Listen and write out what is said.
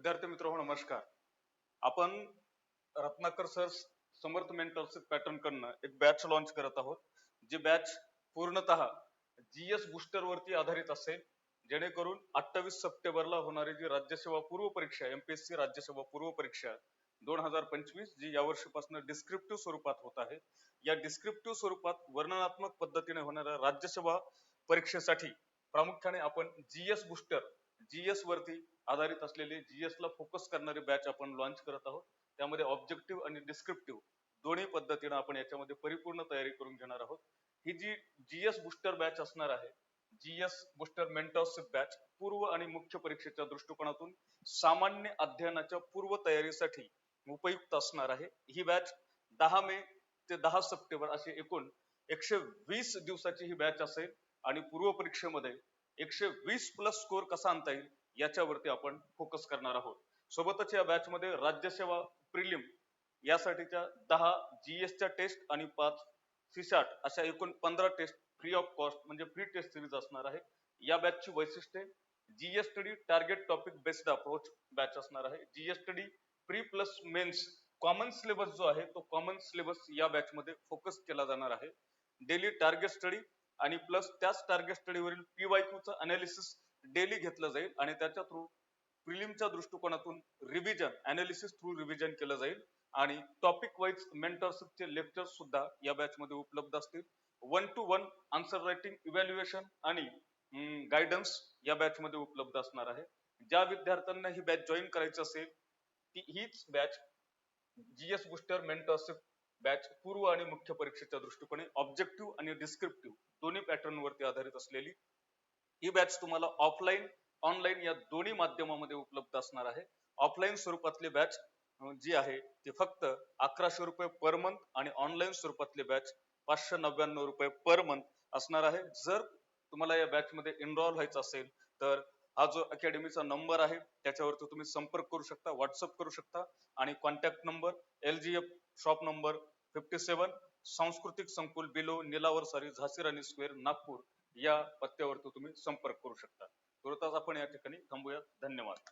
विद्यार्थी मित्र हो नमस्कार. आपण Ratnakar sir Samarth mentorship pattern कडनं एक बॅच लॉन्च करत आहोत जी बॅच पूर्णत जी एस बुस्टर वरती आधारित असेल जेणेकरून अठ्ठावीस सप्टेंबरला होणारी जी राज्यसेवा पूर्व परीक्षा एमपीएससी राज्यसेवा पूर्व परीक्षा दोन हजार पंचवीस जी यावर्षीपासून डिस्क्रिप्टिव्ह स्वरूपात होत आहे या डिस्क्रिप्टिव्ह स्वरूपात वर्णनात्मक पद्धतीने होणाऱ्या राज्यसेवा परीक्षेसाठी प्रामुख्याने आपण जी एस बुस्टर जीएस वरती आधारित असलेली जीएस ला फोकस करणारी बॅच आपण लॉन्च करत आहोत. त्यामध्ये ऑब्जेक्टिव्ह आणि डिस्क्रिप्टिव्ह दोन्ही पद्धतीनं आपण याच्यामध्ये परिपूर्ण तयारी करून घेणार आहोत. ही जी जीएस बुस्टर बॅच असणार आहे जीएस बुस्टर मेंटरशिप बॅच पूर्व आणि मुख्य परीक्षेच्या दृष्टिकोनातून सामान्य अध्ययनाच्या पूर्व तयारीसाठी उपयुक्त असणार आहे. ही बॅच दहा मे ते दहा सप्टेंबर असे एकूण एकशे वीस दिवसाची ही बॅच असेल आणि पूर्व परीक्षेमध्ये एकशे वीस प्लस स्कोर कसा आणता येईल याच्यावरती आपण फोकस करणार आहोत. सोबतच या बॅचमध्ये राज्यसेवा प्रिलिम यासाठीच्या दहा जीएसच्या टेस्ट आणि पाच सिसॅट अशा एकूण पंधरा टेस्ट फ्री ऑफ कॉस्ट म्हणजे फ्री टेस्ट सिरीज असणार आहे. या बॅचची वैशिष्ट्ये GS study target topic based approach batch असणार आहे. GS study pre plus mains common syllabus जो आहे तो कॉमन सिलेबस या बॅचमध्ये फोकस केला जाणार आहे. डेली टार्गेट स्टडी आणि प्लस त्याच टार्गेट स्टडीवरील पीवायक्यूचं अनालिसिस डेली घेतलं जाईल आणि त्याच्या थ्रू प्रिलिमच्या दृष्टिकोनातून रिव्हिजन अनालिसिस थ्रू रिव्हिजन केलं जाईल. आणि टॉपिक वाईज मेंटरशिपचे लेक्चर सुद्धा या बॅच मध्ये उपलब्ध असतील. One to one answer writing evaluation आणि गायडन्स या बॅच मध्ये उपलब्ध असणार आहे. ज्या विद्यार्थ्यांना ही बॅच जॉईन करायची असेल ती हीच batch GS booster mentorship batch पूर्व आणि मुख्य परीक्षेच्या दृष्टीकोने ऑब्जेक्टिव्ह आणि डिस्क्रिप्टिव्ह दोन्ही पॅटर्न वरती आधारित असलेली ही बॅच तुम्हाला ऑफलाईन ऑनलाईन या दोन्ही माध्यमामध्ये उपलब्ध असणार आहे. ऑफलाईन स्वरूपातली बॅच जी आहे ती फक्त अकराशे रुपये पर मंथ आणि ऑनलाईन स्वरूपातली बॅच पाचशे नव्याण्णव रुपये पर मंथ असणार आहे. जर तुम्हाला या बॅच मध्ये एनरोल व्हायचं असेल तर हा जो अकॅडमीचा नंबर आहे त्याच्यावरती तुम्ही संपर्क करू शकता व्हॉट्सअप करू शकता आणि contact number L G F shop number fifty seven सांस्कृतिक संकुल बिलो निलावर सारी झाशी राणी स्क्वेअर नागपूर या पत्त्यावरती तुम्ही संपर्क करू शकता. तुरंतच आपण या ठिकाणी थांबूया. धन्यवाद.